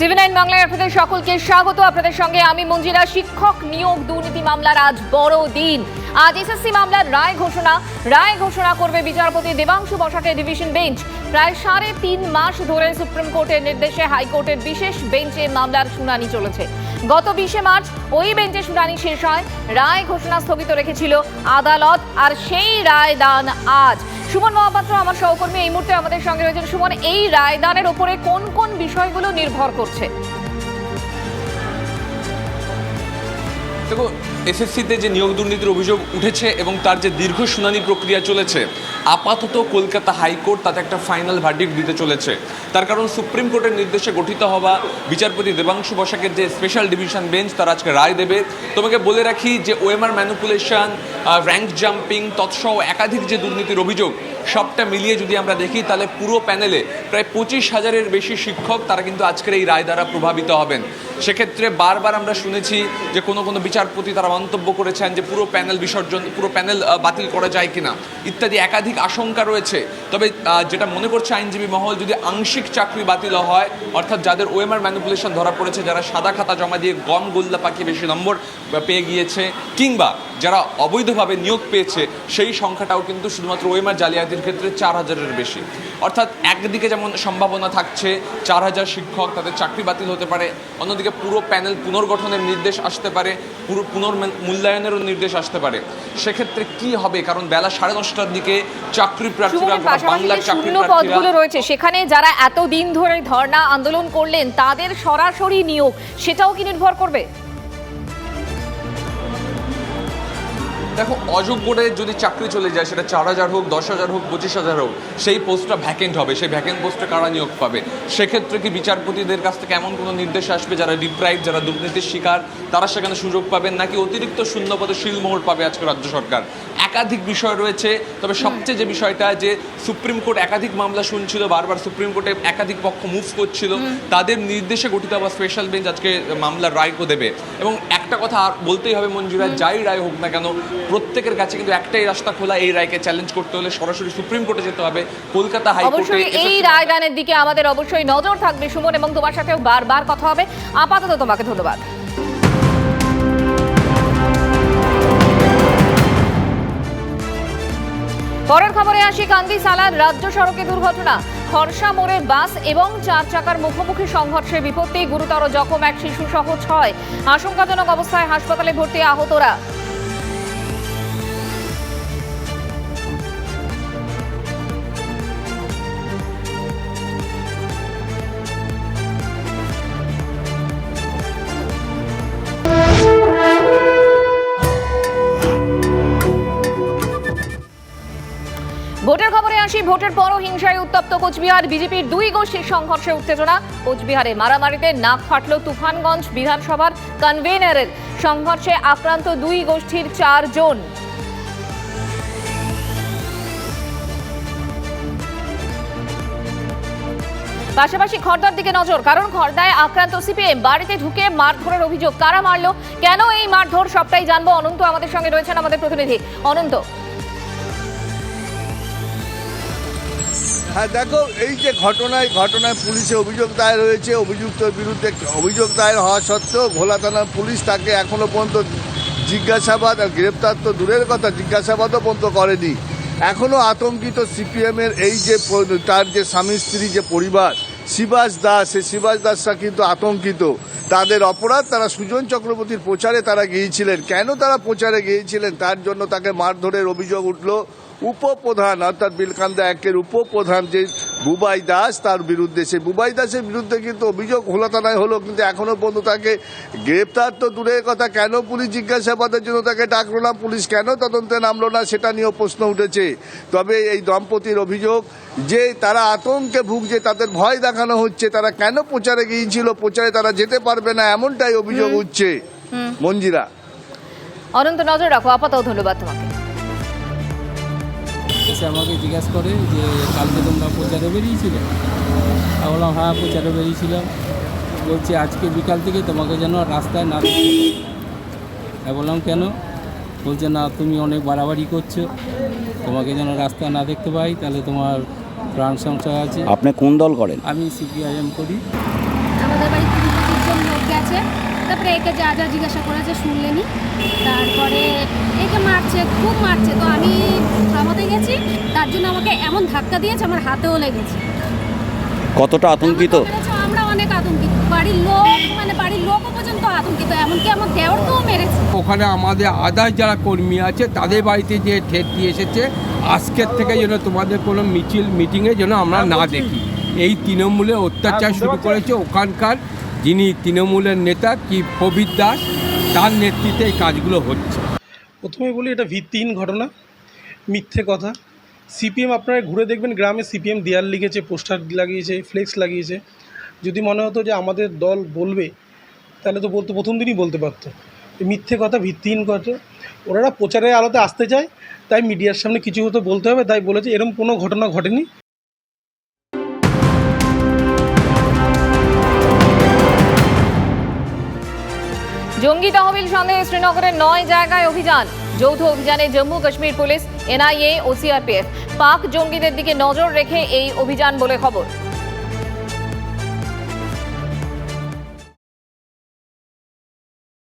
TV nine বাংলায় আপনাদের সকলকে স্বাগত। আপনাদের সঙ্গে আমি মঞ্জিরা, শিক্ষক নিয়োগ দুর্নীতি মামলার আজ বড় দিন। আজ এসএসসি মামলার রায় ঘোষণা। রায় ঘোষণা করবে বিচারপতি দেবাংশু বসাকের ডিভিশন বেঞ্চ প্রায় সাড়ে তিন মাস ধরে সুপ্রিম কোর্টের নির্দেশে হাইকোর্টের বিশেষ বেঞ্চে মামলার শুনানি চলেছে। গত বিশে মার্চ ওই বেঞ্চে শুনানি শেষ হয়। রায় ঘোষণা স্থগিত রেখেছিল আদালত, আর সেই রায় দান আজ। সুমন মহাপাত্র, আমার সহকর্মী এই মুহূর্তে আমাদের সঙ্গে রয়েছেন। সুমন, এই রায়দানের ওপরে কোন কোন বিষয়গুলো নির্ভর করছে? দেখো এসএসসিতে যে নিয়োগ দুর্নীতির অভিযোগ উঠেছে এবং তার যে দীর্ঘ শুনানি প্রক্রিয়া চলেছে, আপাতত কলকাতা হাইকোর্ট তাতে একটা ফাইনাল ভার্ডিক দিতে চলেছে। তার কারণ সুপ্রিম কোর্টের নির্দেশে গঠিত হওয়া বিচারপতি দেবাংশু বসাকের যে স্পেশাল ডিভিশন বেঞ্চ তারা আজকে রায় দেবে। তোমাকে বলে রাখি যে ওএমআর ম্যানুপুলেশন র্যাঙ্ক জাম্পিং তৎসহ একাধিক যে দুর্নীতির অভিযোগ সবটা মিলিয়ে যদি আমরা দেখি, তাহলে পুরো প্যানেলে প্রায় পঁচিশ হাজারের বেশি শিক্ষক তারা কিন্তু আজকের এই রায় দ্বারা প্রভাবিত হবেন। সেক্ষেত্রে বারবার আমরা শুনেছি যে কোনো কোনো বিচারপতি তারা মন্তব্য করেছেন যে পুরো প্যানেল বিসর্জন, পুরো প্যানেল বাতিল করা যায় কিনা। ইত্যাদি একাধিক আশঙ্কা রয়েছে। তবে যেটা মনে করছে আইনজীবী মহল, যদি আংশিক চাকরি বাতিল হয়, অর্থাৎ যাদের ওএমআর ম্যানিপুলেশন ধরা পড়েছে, যারা সাদা খাতা জমা দিয়ে গম গোল্লা পাখি বেশি নম্বর পেয়ে গিয়েছে, কিংবা যারা অবৈধভাবে নিয়োগ পেয়েছে, সেই সংখ্যাটাও কিন্তু শুধুমাত্র ওএমআর জালিয়াতির ক্ষেত্রে চার হাজারের বেশি। অর্থাৎ একদিকে যেমন সম্ভাবনা থাকছে চার হাজার শিক্ষক তাদের চাকরি বাতিল হতে পারে অন্যদিকে পুরো প্যানেল পুনর্গঠনের নির্দেশ আসতে পারে পুরো পুনর্মূল্যায়নেরও নির্দেশ আসতে পারে। সেক্ষেত্রে কি হবে? কারণ বেলা সাড়ে দশটার দিকে চাকরি প্রার্থীরা বাংলার চাকরি পদগুলো রয়েছে সেখানে যারা এতদিন ধরে ধর্ণা আন্দোলন করলেন তাদের সরাসরি নিয়োগ সেটাও কি নির্ভর করবে? দেখো অযোগ্যরে যদি চাকরি চলে যায়, সেটা চার হাজার হোক, দশ হাজার হোক, পঁচিশ হাজার হোক, সেই পোস্টটা ভ্যাকেন্ট হবে। সেই ভ্যাকেন্ট পোস্টে কারা নিয়োগ পাবে? সেক্ষেত্রে কি বিচারপতিদের কাছ থেকে এমন কোনো নির্দেশ আসবে, যারা ডিপ্রাইভ যারা দুর্নীতির শিকার, তারা সেখানে সুযোগ পাবেন? নাকি অতিরিক্ত শূন্যপদে শিলমোহর পাবে আজকে রাজ্য সরকার? একাধিক বিষয় রয়েছে তবে সবচেয়ে যে বিষয়টা যে সুপ্রিম কোর্ট একাধিক মামলা শুনছিল বারবার সুপ্রিম কোর্টে একাধিক পক্ষ মুভ করছিল তাদের নির্দেশে গঠিত আবার স্পেশাল বেঞ্চ আজকে মামলার রায়ও দেবে। এবং একটা কথা আর বলতেই হবে মঞ্জুরা যাই রায় হোক না কেন প্রত্যেকের কাছে কিন্তু একটাই রাস্তা খোলা এই রায়কে চ্যালেঞ্জ করতে হলে সরাসরি সুপ্রিম কোর্টে যেতে হবে কলকাতা হাইকোর্টে এই রায়দানের দিকে আমাদের অবশ্যই নজর থাকবে সুমন এবং তোমার সাথেও বারবার কথা হবে। আপাতত তোমাকে ধন্যবাদ। পরের খবরে আসি কান্দি সালার রাজ্য সড়কে দুর্ঘটনা। খরসা মোড়ে বাস এবং চার চাকার মুখোমুখি সংঘর্ষে বিপত্তি, গুরুতর জখম এক শিশু সহ ছয়। আশঙ্কাজনক অবস্থায় হাসপাতালে ভর্তি আহতরা। ভোটের খবরে আসি। ভোটের পরও হিংসায় উত্তপ্ত কোচবিহার। বিজেপির দুই গোষ্ঠীর সংঘর্ষে উত্তেজনা। কোচবিহারে মারামারিতে নাক ফাটল তুফানগঞ্জ বিধানসভার কনভেনারের। সংঘর্ষে আক্রান্ত দুই গোষ্ঠীর চারজন। পাশাপাশি খর্দার দিকে নজর, কারণ খর্দায় আক্রান্ত সিপিএম। বাড়িতে ঢুকে মারধরের অভিযোগ। কারা মারলো? কেন এই মারধর? সবটাই জানব। অনন্ত আমাদের সঙ্গে রয়েছেন আমাদের প্রতিনিধি। অনন্ত। হ্যাঁ দেখো, এই যে ঘটনায় ঘটনায় পুলিশে অভিযোগ দায়ের হয়েছে, অভিযুক্তের বিরুদ্ধে অভিযোগ দায়ের হওয়া সত্ত্বেও ভোলা থানার পুলিশ তাকে এখনও পর্যন্ত জিজ্ঞাসাবাদ আর গ্রেপ্তার তো দূরের কথা, জিজ্ঞাসাবাদও পর্যন্ত করেনি। এখনও আতঙ্কিত সিপিএমের এই যে তার যে স্বামী স্ত্রী, যে পরিবার শিবাস দাস, সেই শিবাস দাসরা কিন্তু আতঙ্কিত। তাদের অপরাধ, তারা সুজন চক্রবর্তীর প্রচারে তারা গিয়েছিলেন। কেন তারা প্রচারে গিয়েছিলেন? তার জন্য তাকে মারধরের অভিযোগ উঠল। উপপ্রধান অর্থাৎ বিলকান্দা একের উপপ্রধান যে বুবাই দাস তার বিরুদ্ধে সেই বুবাই দাসের বিরুদ্ধে কিন্তু অভিযোগ হলো থানায় হলো কিন্তু এখনও পর্যন্ত তাকে গ্রেপ্তার তো দূরের কথা কেন পুলিশ জিজ্ঞাসাবাদের জন্য তাকে ডাকলো না পুলিশ কেন তদন্তে নামলো না সেটা নিয়েও প্রশ্ন উঠেছে। তবে এই দম্পতির অভিযোগ যে তারা আতঙ্কে ভুগছে তাদের ভয় দেখানো হচ্ছে তারা কেন প্রচারে গিয়েছিল প্রচারে তারা যেতে পারবে না এমনটাই অভিযোগ উঠছে। মঞ্জিরা। অনন্ত নজর রাখো আপাতত ধন্যবাদ তোমাকে। এসে আমাকে জিজ্ঞাসা করে যে কালকে তোমরা প্রচারে বেরিয়েছিলে? আমি বললাম হ্যাঁ প্রচারে বেরিয়েছিলাম। বলছে আজকে বিকাল থেকে তোমাকে যেন রাস্তায় না দেখতে। আমি বললাম কেন? বলছে না তুমি অনেক বাড়াবাড়ি করছ। তোমাকে যেন রাস্তায় না দেখতে পাই তাহলে তোমার প্রাণ সংশয় আছে। আপনি কোন দল করেন? আমি সিপিআইএম করি। তাদের বাড়ি কুড়ি পঁচিশ লোক গেছে। তারপরে একে যা যা জিজ্ঞাসা করেছে শুনলেনি। তারপরে একে মারছে খুব মারছে। তো আমি থামাতে গেছি তার জন্য আমাকে এমন ধাক্কা দিয়েছে আমার হাতেও লেগেছে। কতটা আতঙ্কিত? আমার অনেক আতঙ্কিত। বাড়ির লোক মানে বাড়ির লোকও পর্যন্ত আতঙ্কিত এমনকি আমার দেওরকেও মেরেছে। ওখানে আমাদের আদার্স যারা কর্মী আছে তাদের বাড়িতে যে ঠেট দিয়ে এসেছে আজকের থেকে যেন তোমাদের কোনো মিছিল মিটিংয়ে যেন আমরা না দেখি। এই তৃণমূলে অত্যাচার শুরু করেছে ওখানকার যিনি তৃণমূলের নেতা কি প্রবীর দাস তার নেতৃত্বে এই কাজগুলো হচ্ছে। প্রথমে বলি, এটা ভিত্তিহীন ঘটনা, মিথ্যে কথা। সিপিএম আপনারা ঘুরে দেখবেন, গ্রামে সিপিএম দেয়াল লিখেছে, পোস্টার লাগিয়েছে, ফ্লেক্স লাগিয়েছে। যদি মনে হতো যে আমাদের দল বলবে, তাহলে তো বলতো, প্রথম দিনই বলতে পারতো। মিথ্যে কথা, ভিত্তিহীন কথা ওনারা প্রচারের আলোতে আসতে চায়, তাই মিডিয়ার সামনে কিছু হতো বলতে হবে, তাই বলেছে এরকম কোনো ঘটনা ঘটেনি। জঙ্গি তহবিল সন্দেহে শ্রীনগরের নয় জায়গায় অভিযান। যৌথ অভিযানে জম্মু কাশ্মীর পুলিশ, এনআইএ ও সিআরপিএফ। পাক জঙ্গিদের দিকে নজর রেখে এই অভিযান বলে খবর।